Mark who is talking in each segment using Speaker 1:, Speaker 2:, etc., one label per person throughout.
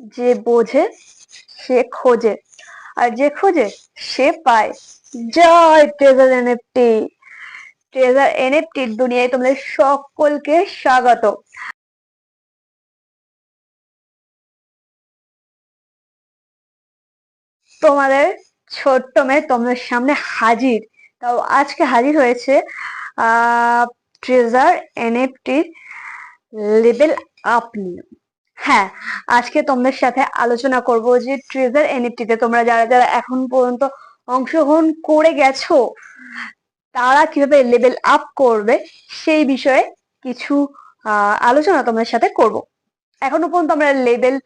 Speaker 1: যে বোঝে, সে খোঁজে। আর যে খোঁজে, সে পায়। জয় ট্রেজার এনএফটি। ট্রেজার এনএফটির দুনিয়ায় তোমাদের সকলকে স্বাগত। তোমাদের ছোট্ট মেয়ে তোমাদের সামনে হাজির। তাও আজকে হাজির হয়েছে, আহ, ট্রেজার এনএফটির লেভেল আপ নিয়ে। হ্যাঁ আজকে তোমাদের সাথে আলোচনা করব যে ট্রেজার এনএফটিতে তোমরা যারা যারা এখন পর্যন্ত অংশগ্রহণ করে গেছো, তারা কীভাবে লেভেল আপ করবে সেই বিষয়ে কিছু আলোচনা তোমাদের সাথে করব। এখনও পর্যন্ত আমরা লেভেল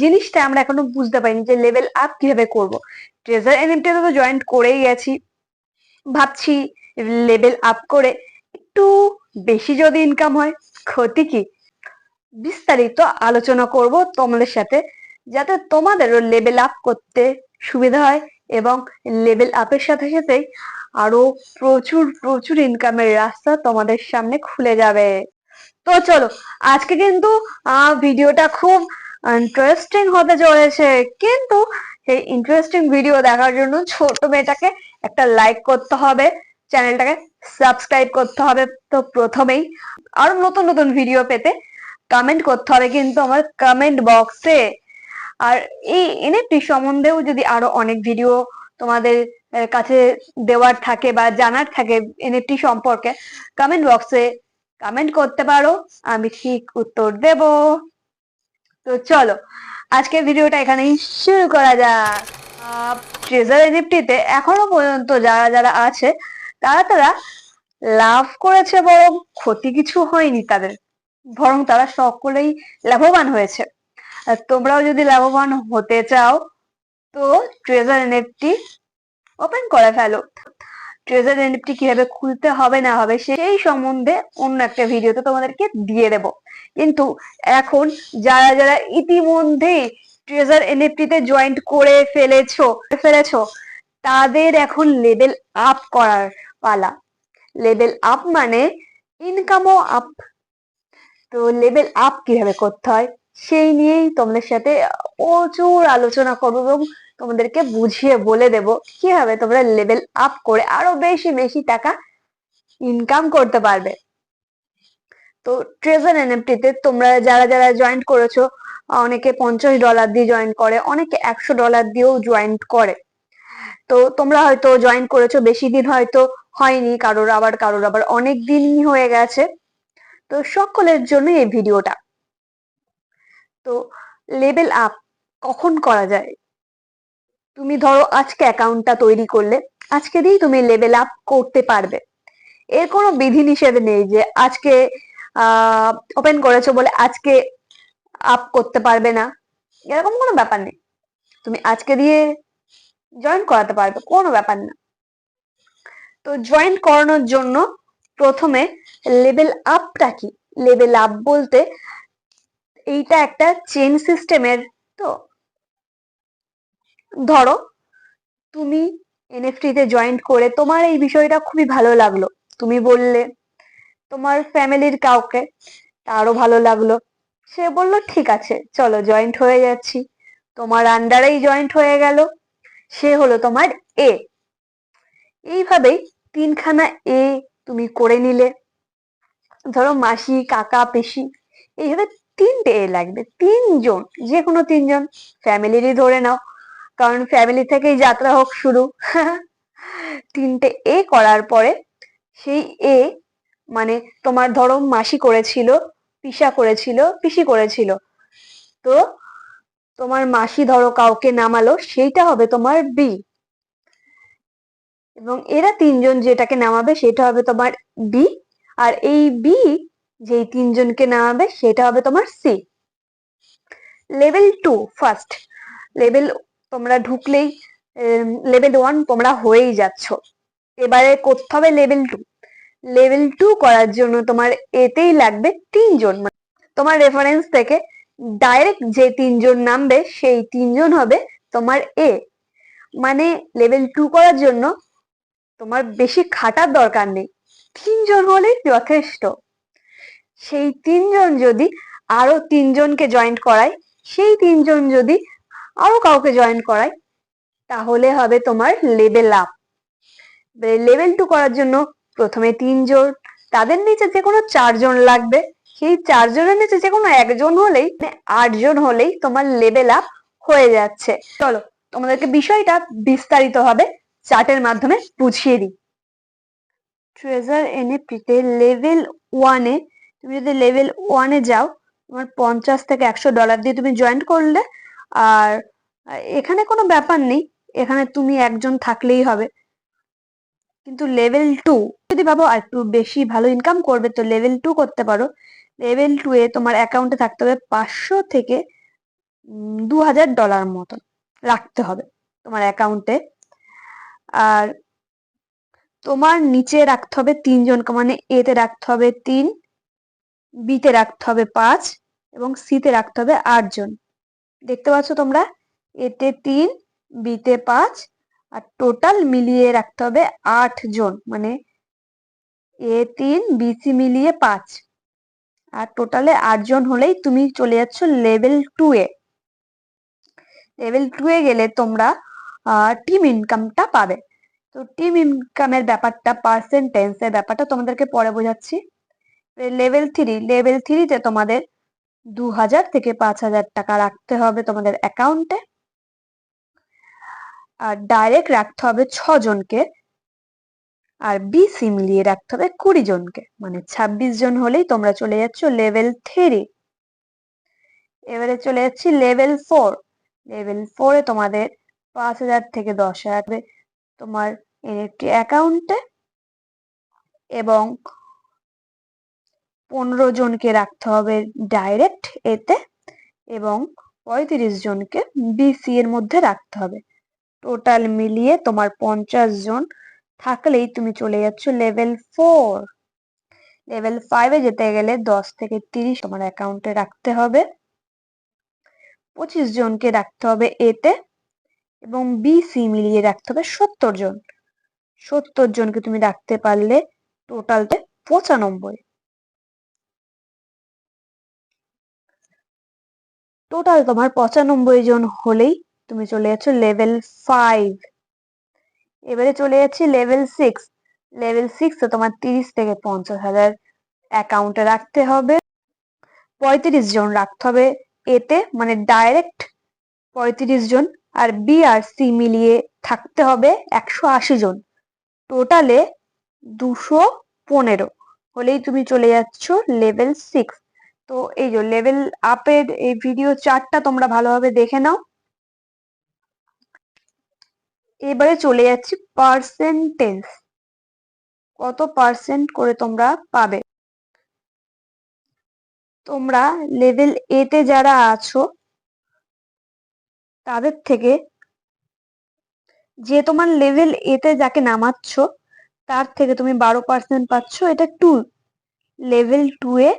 Speaker 1: জিনিসটা আমরা এখনও বুঝতে পারিনি যে লেভেল আপ কীভাবে করব। ট্রেজার এনএফটিতে তো জয়েন্ট করেই গেছি, ভাবছি লেভেল আপ করে একটু বেশি যদি ইনকাম হয়, ক্ষতি কি? বিস্তারিত আলোচনা করব তোমাদের সাথে, যাতে তোমাদেরও লেভেল আপ করতে সুবিধা হয় এবং লেভেল আপের সাথে সাথে আরও প্রচুর প্রচুর ইনকামের রাস্তা তোমাদের সামনে খুলে যাবে। তো চলো, আজকে কিন্তু ভিডিওটা খুব ইন্টারেস্টিং হতে চলেছে। কিন্তু সেই ইন্টারেস্টিং ভিডিও দেখার জন্য ছোট মেয়েটাকে একটা লাইক করতে হবে চ্যানেলটাকে সাবস্ক্রাইব করতে হবে। তো প্রথমেই আরও নতুন নতুন ভিডিও পেতে কমেন্ট করতে হবে কিন্তু আমার কমেন্ট বক্সে আর এই এনএফটি সম্বন্ধেও যদি আরও অনেক ভিডিও তোমাদের কাছে দেওয়ার থাকে বা জানার থাকে এনএফটি সম্পর্কে কমেন্ট বক্সে কমেন্ট করতে পারো, আমি ঠিক উত্তর দেব। তো চলো, আজকের ভিডিওটা এখানেই শুরু করা যাক। ট্রেজার এনএফটিতে এখনও পর্যন্ত যারা যারা আছে, তারা তারা লাভ করেছে বরং ক্ষতি কিছু হয়নি তাদের। বরং তারা সকলেই লাভবান হয়েছে। তোমরাও যদি লাভবান হতে চাও, তো ট্রেজার এনএফটি ওপেন করে ফেলো। ট্রেজার এনএফটি কীভাবে খুলতে হবে, না হবে, সেই সম্বন্ধে অন্য একটা ভিডিওতে তোমাদেরকে দিয়ে দেব। কিন্তু এখন যারা যারা ইতিমধ্যেই ট্রেজার এনএফটিতে জয়েন্ট করে ফেলেছো ফেলেছো, তাদের এখন লেভেল আপ করার পালা। লেভেল আপ মানে ইনকামও আপ তো লেভেল আপ কীভাবে করতে হয়, সেই নিয়েই তোমাদের সাথে প্রচুর আলোচনা করব এবং তোমাদেরকে বুঝিয়ে বলে দেব কীভাবে তোমরা লেভেল আপ করে আরও বেশি বেশি টাকা ইনকাম করতে পারবে। তো ট্রেজার এনএফটিতে তোমরা যারা যারা জয়েন্ট করেছ, অনেকে পঞ্চাশ ডলার দিয়ে জয়েন করে, অনেকে একশো ডলার দিয়েও জয়েন্ট করে। তো তোমরা হয়তো জয়েন করেছ, বেশি দিন হয়তো হয়নি, কারোর আবার কারোর আবার অনেক দিনই হয়ে গেছে। তো সকলের জন্য এই ভিডিওটা। তো লেভেল আপ কখন করা যায়? তুমি ধরো আজকে অ্যাকাউন্টটা তৈরি করলে, আজকে দিয়েই তুমি লেভেল আপ করতে পারবে। এর কোনো বিধি নিষেধ নেই যে আজকে ওপেন করেছ বলে আজকে আপ করতে পারবে না। এরকম কোনো ব্যাপার নেই। তুমি আজকে দিয়ে জয়েন করাতে পারবে, কোনো ব্যাপার না। তো জয়েন করানোর জন্য প্রথমে লেভেল আপটা কি? লেভেল আপ বলতে এইটা একটা চেন সিস্টেমের তো। ধরো, তুমি এনএফটিতে জয়েন্ট করে তোমার এই বিষয়টা খুবই ভালো লাগল। তুমি বললে, তোমার ফ্যামিলির কাউকে তারও ভালো লাগল। সে বলল, ঠিক আছে, চলো জয়েন্ট হয়ে যাচ্ছি। তোমার আন্ডারেই জয়েন্ট হয়ে গেল। সে হলো তোমার এ এইভাবেই তিনখানা এ তুমি করে নিলে। ধরো মাসি, কাকা পেশি এইভাবে তিনটে এ লাগবে, তিনজন যে কোনো তিনজন। ফ্যামিলিরই ধরে নাও, কারণ ফ্যামিলি থেকেই যাত্রা হোক শুরু। তিনটে এ করার পরে সেই এ মানে তোমার ধরো মাসি করেছিল, পিসা করেছিল, পিসি করেছিল। তো তোমার মাসি ধরো কাউকে নামালো, সেইটা হবে তোমার বি। এবং এরা তিনজন যেটাকে নামাবে সেটা হবে তোমার বি আর এই বি যেই তিনজনকে নামাবে সেটা হবে তোমার C level two first level তোমরা ঢুকলেই লেভেল ওয়ান তোমরা হয়েই যাচ্ছ। এবারে করতে হবে লেভেল টু লেভেল টু করার জন্য তোমার এতেই লাগবে তিনজন। তোমার রেফারেন্স থেকে ডাইরেক্ট যে তিনজন নামবে, সেই তিনজন হবে তোমার এ মানে লেভেল টু করার জন্য তোমার বেশি খাটার দরকার নেই। তিনজন হলেই যথেষ্ট। সেই তিনজন যদি আরও তিনজনকে জয়েন্ট করায়, সেই তিনজন যদি আরও কাউকে জয়েন করায়, তাহলে হবে তোমার লেভেল আপ লেভেল টু করার জন্য প্রথমে তিনজন, তাদের নিচে যে কোনো চারজন লাগবে। সেই চারজনের নিচে যে কোনো একজন হলেই মানে আটজন হলেই তোমার লেভেল আপ হয়ে যাচ্ছে। চলো, তোমাদেরকে বিষয়টা বিস্তারিত হবে চার্টের মাধ্যমে বুঝিয়ে দিই। ট্রেজার এনএফটিতে লেভেল ওয়ানে তুমি যদি লেভেল ওয়ানে যাও, তোমার পঞ্চাশ থেকে একশো ডলার দিয়ে তুমি জয়েন করলে, আর এখানে কোনো ব্যাপার নেই, এখানে তুমি একজন থাকলেই হবে। কিন্তু লেভেল টু যদি ভাবো আর একটু বেশি ভালো ইনকাম করবে, তো লেভেল টু করতে পারো। লেভেল টু এ তোমার অ্যাকাউন্টে থাকতে হবে পাঁচশো থেকে দু হাজার ডলার মতন রাখতে হবে তোমার অ্যাকাউন্টে আর তোমার নিচে রাখতে হবে তিনজনকে মানে এতে রাখতে হবে তিন বিতে রাখতে হবে পাঁচ এবং সিতে রাখতে হবে আটজন। দেখতে পাচ্ছ তোমরা? এতে তিন বিতে পাঁচ আর টোটাল মিলিয়ে রাখতে হবে আট জন মানে এ তিন বিসি মিলিয়ে পাঁচ। আর টোটালে আটজন হলেই তুমি চলে যাচ্ছ level two A. Level two A গেলে তোমরা টিম ইনকামটা পাবে। তো টিম ইনকামের ব্যাপারটা পার্সেন্টেন্সের ব্যাপারটা তোমাদেরকে পরে বোঝাচ্ছি। লেভেল থ্রি লেভেল থ্রিতে তোমাদের দু হাজার থেকে পাঁচ হাজার টাকা রাখতে হবে তোমাদের অ্যাকাউন্টে আর ডাইরেক্ট রাখতে হবে ছজনকে আর বিসি মিলিয়ে রাখতে হবে কুড়ি জনকে। মানে ছাব্বিশ জন হলেই তোমরা চলে যাচ্ছ লেভেল থ্রি এবারে চলে যাচ্ছি লেভেল ফোর লেভেল ফোরে তোমাদের পাঁচ হাজার থেকে দশ হাজার তোমার এনএফটি অ্যাকাউন্টে এবং পনেরো জনকে রাখতে হবে ডাইরেক্ট এতে এবং পঁয়ত্রিশ জনকে বিসি এর মধ্যে রাখতে হবে। টোটাল মিলিয়ে তোমার পঞ্চাশ জন থাকলেই তুমি চলে যাচ্ছ লেভেল ফোর লেভেল ফাইভে যেতে গেলে দশ থেকে তিরিশ তোমার অ্যাকাউন্টে রাখতে হবে। পঁচিশ জনকে রাখতে হবে এতে এবং বিসি মিলিয়ে রাখতে হবে সত্তর জন। সত্তর জনকে তুমি রাখতে পারলে টোটালতে পঁচানব্বই। টোটাল তোমার পঁচানব্বই জন হলেই তুমি চলে যাচ্ছ লেভেল ফাইভ এবারে চলে যাচ্ছি লেভেল সিক্স লেভেল সিক্সে তোমার তিরিশ থেকে পঞ্চাশ হাজার অ্যাকাউন্টে রাখতে হবে। পঁয়ত্রিশ জন রাখতে হবে। এতে মানে ডাইরেক্ট পঁয়ত্রিশ জন আর বি আর সি মিলিয়ে থাকতে হবে একশো আশি জন। টোটালে দুশো পনেরো। হলেই তুমি চলে যাচ্ছ লেভেল সিক্স তো এই যে লেভেল আপের এই ভিডিও চার্টটা তোমরা ভালোভাবে দেখে নাও। এবারে চলে যাচ্ছি পার্সেন্টেজ কত পার্সেন্ট করে তোমরা পাবে? তোমরা লেভেল এতে যারা আছো তাদের থেকে যে তোমার লেভেল এতে যাকে নামাচ্ছ, তার থেকে তুমি বারো পার্সেন্ট পাচ্ছ। এটা টু লেভেল টু এ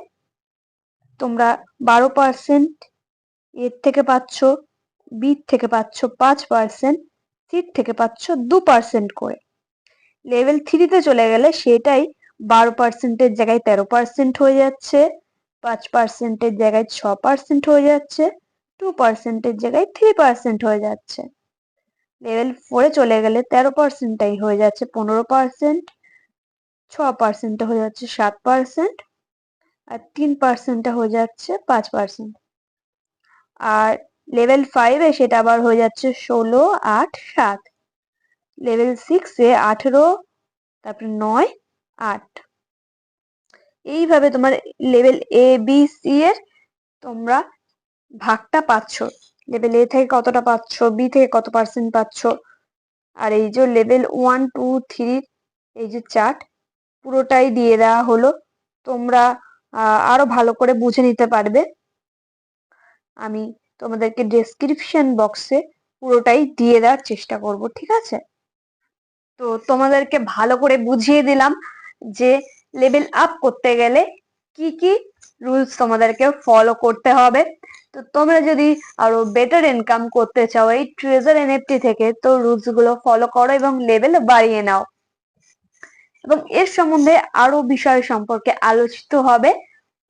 Speaker 1: তোমরা বারো পার্সেন্ট এর থেকে পাচ্ছ বি থেকে পাচ্ছ পাঁচ পার্সেন্ট সিট থেকে পাচ্ছ দু পার্সেন্ট করে। লেভেল থ্রিতে চলে গেলে সেটাই বারো পার্সেন্টের জায়গায় তেরো পার্সেন্ট হয়ে যাচ্ছে, পাঁচ পার্সেন্টের জায়গায় ছ পার্সেন্ট হয়ে যাচ্ছে। টু পার্সেন্টের জায়গায় থ্রি পার্সেন্ট হয়ে যাচ্ছে। লেভেল ফোরে চলে গেলে তেরো পার্সেন্টটাই হয়ে যাচ্ছে, পনেরো পার্সেন্ট ছ পার্সেন্টে হয়ে যাচ্ছে, সাত পার্সেন্ট আর তিন পার্সেন্টটা হয়ে যাচ্ছে, পাঁচ পার্সেন্ট আর লেভেল ফাইভে সেটা আবার হয়ে যাচ্ছে ষোলো, আট, সাত। লেভেল সিক্সে আঠেরো, তারপরে নয়, আট। এইভাবে তোমার লেভেল এ বি সি এর তোমরা ভাগটা পাচ্ছ লেভেল এ থেকে কতটা পাচ্ছ বি থেকে কত পার্সেন্ট পাচ্ছ আর এই যে লেভেল ওয়ান টু থ্রি এই যে চার্ট পুরোটাই দিয়ে দেওয়া হলো। তোমরা আরও ভালো করে বুঝে নিতে পারবে। আমি তোমাদেরকে ডেসক্রিপশন বক্সে পুরোটাই দিয়ে দেওয়ার চেষ্টা করব, ঠিক আছে? তো তোমাদেরকে ভালো করে বুঝিয়ে দিলাম যে লেভেল আপ করতে গেলে কি কি রুলস তোমাদেরকে ফলো করতে হবে। তো তোমরা যদি আরও বেটার ইনকাম করতে চাও, এই ট্রেজার এনএফটি থেকে, তো রুলসগুলো ফলো করো এবং লেভেল বাড়িয়ে নাও। এবং এর সম্বন্ধে আরও বিষয় সম্পর্কে আলোচিত হবে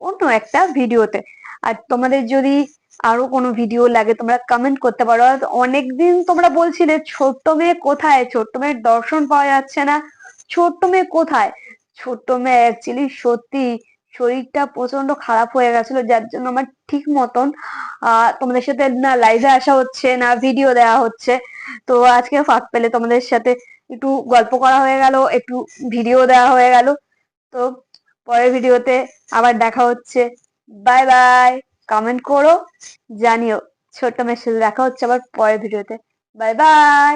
Speaker 1: অন্য একটা ভিডিওতে। আর তোমাদের যদি আরও কোনো ভিডিও লাগে, তোমরা কমেন্ট করতে পারো। অনেকদিন তোমরা বলছিলে, ছোট্ট মেয়ে কোথায়? ছোট্ট মেয়ের দর্শন পাওয়া যাচ্ছে না। ছোট্ট মেয়ে কোথায়? ছোট্ট মেয়ে অ্যাকচুয়ালি সত্যি শরীরটা প্রচণ্ড খারাপ হয়ে গেছিল, যার জন্য আমার ঠিক মতন তোমাদের সাথে না লাইভে আসা হচ্ছে, না ভিডিও দেওয়া হচ্ছে। তো আজকে ফাঁক পেলে তোমাদের সাথে একটু গল্প করা হয়ে গেল, একটু ভিডিও দেওয়া হয়ে গেল। তো পরের ভিডিওতে আবার দেখা হচ্ছে। বাই বাই কমেন্ট করো, জানিও। ছোট্ট মেয়ের সাথে দেখা হচ্ছে আবার পরের ভিডিওতে বাই বাই